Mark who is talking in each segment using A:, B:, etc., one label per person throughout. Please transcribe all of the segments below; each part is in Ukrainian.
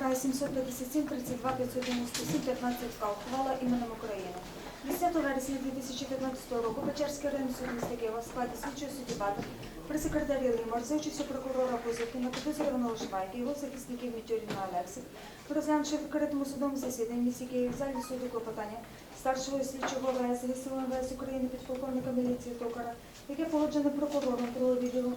A: справі 757 32 597 15 К. Ухвала іменем України. 10 вересня 2015 року Печерський районний суд міста Києва в складі слідчого судді Батов при секретарі Лимар за участю прокурора Козирки на підозрюваного Швайки, його захисників Мітюріна Олексик, розглянувши в відкритому судовому засіданні в місті Києві в залі суду клопотання старшого слідчого ВС ГСУ МВС України підполковника міліції Токара, яке погоджене прокурором другого відділу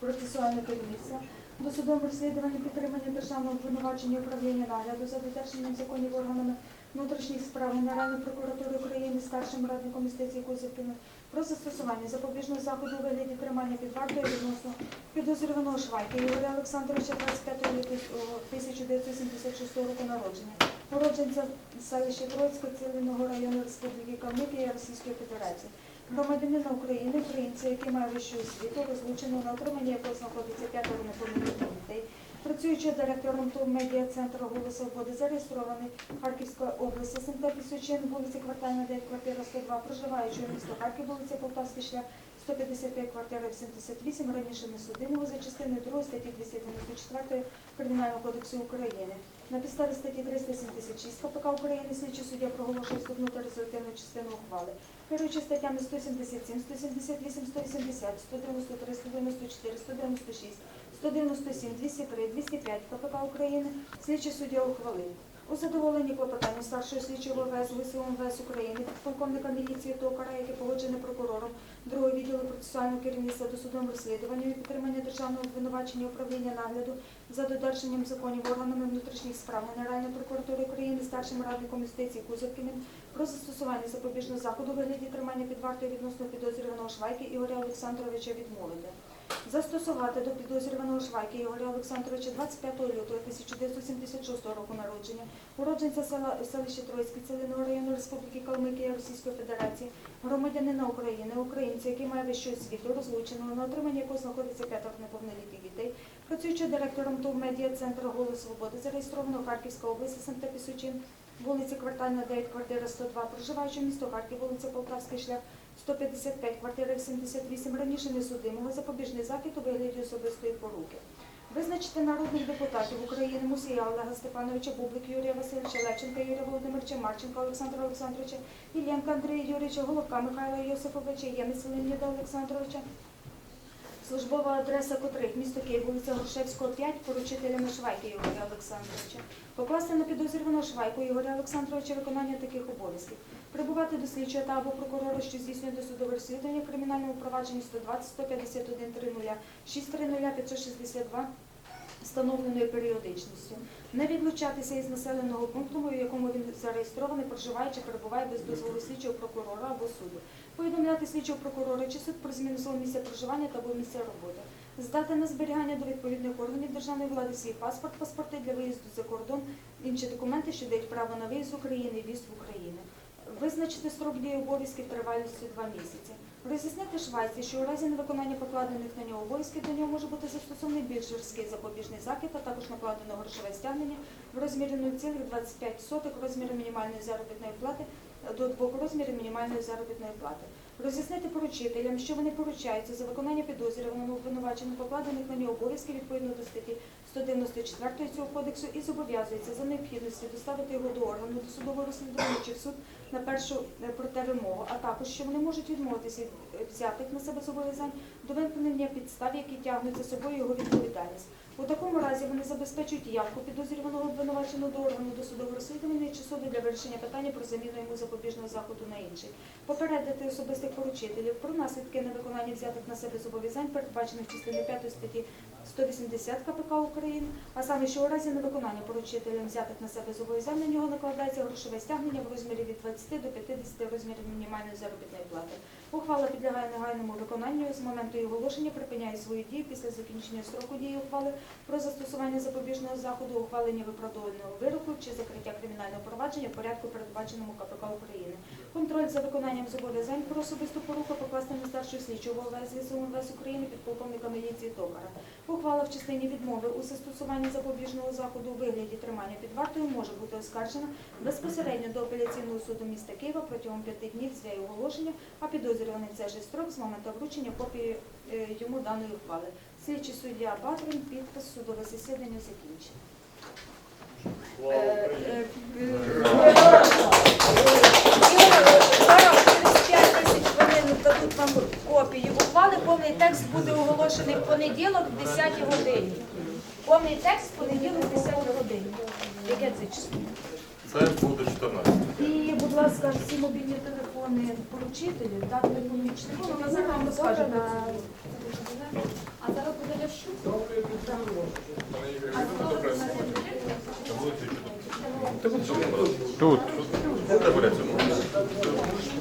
A: процесуального керівництва до судового розслідування підтримання державного обвинувачення управління нагляду за додержанням законів органами внутрішніх справ Генеральної прокуратури України старшим радником юстиції Козиркиним про застосування запобіжного заходу у вигляді тримання під вартою відносно підозрюваного Швайки Ігоря Олександровича 25 лютого 1976 року народження, уродженця селища Троїцьке Цивільного району Республіки Калмикія Російської Федерації. Громадянина України, українця, який має вищу освіту, розлученого на отримання якого знаходиться п'ятеро неповнолітніх дітей, працюючи директором ТОВ медіа центру «Голос Свободи», зареєстрований Харківської області, СМТ Пісочин, вулиця Квартальна 9, квартира 102, проживаючи у місто Харків, вулиця Полтавський шлях, 155, квартира 78, раніше не судимого за частиною 2 статті 294 Кримінального кодексу України. На підставі статті 376 КПК України слідчий суддя проголошує вступну та результативну частину ухвали. Керуючи статтями 177, 178, 180, 193, 194, 196, 197, 203, 205 КПК України слідчий суддя ухвалив. У задоволенні клопотання старшого слідчого ВС ГСУ МВС України, підполковника міліції Токара, яке погоджене прокурором другого відділу процесуального керівництва до судового розслідування і підтримання державного обвинувачення управління нагляду за додержанням законів органами внутрішніх справ Генеральної прокуратури України старшим радником юстиції Кузовкіним про застосування запобіжного заходу вигляді тримання під вартою відносно підозрюваного Швайки Ігоря Олександровича відмовити. Застосувати до підозрюваного Швайки Ігоря Олександровича 25 лютого 1976 року народження, уродженця села селища Троїцьке Цілиного району Республіки Калмикія Російської Федерації, громадянина України, українця, який має вищу освіту, розлученого, на отримання якого знаходиться п'ятеро неповнолітніх дітей, працюючи директором ТОВ медіа центру «Голос Свободи», зареєстровано Харківська область, СМТ Пісочин, вулиця Квартальна 9, квартира 102, проживаючи в місто Харків, вулиця Полтавський шлях, 155, квартирах 78, раніше несудимого, запобіжний захід у вигляді особистої поруки. Визначити народних депутатів України Мусія Олега Степановича, Бублик Юрія Васильовича, Левченка Юрія Володимировича, Марченка Олександра Олександровича, Іллєнка Андрія Юрійовича, Головка Михайла Йосифовича, Ємець Леоніда Олександровича, службова адреса котрих місто Київ, вулиця Грушевського, 5, поручителями Швайки Ігоря Олександровича. Покласти на підозрюваного Швайку Ігоря Олександровича виконання таких обов'язків. Прибувати до слідчого та або прокурора, що здійснює досудове розслідування в кримінальному провадженні 120 151 30 630 562 встановленою періодичністю. Не відлучатися із населеного пункту, у якому він зареєстрований, проживає чи перебуває без дозволу слідчого прокурора або суду. Повідомляти слідчого прокурора чи суд про зміну свого місця проживання та або місця роботи. Здати на зберігання до відповідних органів державної влади свій паспорт, паспорти для виїзду за кордон, інші документи, що дають право на виїзд з України в'їзд в Україну. Визначити строк дії обов'язків тривалістю два місяці. Роз'яснити Швайці, що у разі невиконання покладених на нього обов'язків до нього може бути застосований більш жорсткий запобіжний захід, а також накладено грошове стягнення в розмірі 0,25 розміру мінімальної заробітної плати до двох розмірів мінімальної заробітної плати. Роз'яснити поручителям, що вони поручаються за виконання підозрюваного обвинуваченим покладених на нього обов'язків відповідно до статті 194 цього кодексу і зобов'язується за необхідності доставити його до органу до судового розслідування чи в суд на першу е, проте вимогу, а також що вони можуть відмовитися від е, взятих на себе зобов'язань до виникнення підстав, які тягнуть за собою його відповідальність. У такому разі вони забезпечують явку підозрюваного обвинуваченого до органу досудового розслідування чи суду для вирішення питання про заміну йому запобіжного заходу на інший. Попередити особистих поручителів про наслідки невиконання взятих на себе зобов'язань, передбачених частиною 5 статті 180 КПК України, а саме, що у разі невиконання поручителем взятих на себе зобов'язань на нього накладається грошове стягнення в розмірі від 20 до 50 розмірів мінімальної заробітної плати. Ухвала підлягає негайному виконанню з моменту її оголошення, припиняє свою дію після закінчення строку дії ухвали про застосування запобіжного заходу, ухвалення виправдовуваного вироку чи закриття кримінального провадження в порядку, передбаченому КПК України. Контроль за виконанням зобов'язань про особисту поруку покласти на старшого слідчого ВВС ГСУ МВС України підполковника міліції Токара. Ухвала в частині відмови у застосуванні запобіжного заходу у вигляді тримання під вартою може бути оскаржена безпосередньо до апеляційного суду міста Києва протягом п'яти днів з її оголошення, а підозрюваний цей же строк з моменту вручення копії йому даної ухвали. Слідчий суддя Батрін, підпис судове засідання закінчено. Дадуть вам копію. ухвали, повний текст буде оголошений в понеділок в 10 годині. Повний текст в понеділок в 10 годині. Яке це число?
B: Це буде 14.
A: І, будь ласка, всі мобільні телефони поручителів, так, телефонічні телефони, вона зараз вам розкаже.
C: А зараз буде Ляшук.
B: Тут. Буде порядок.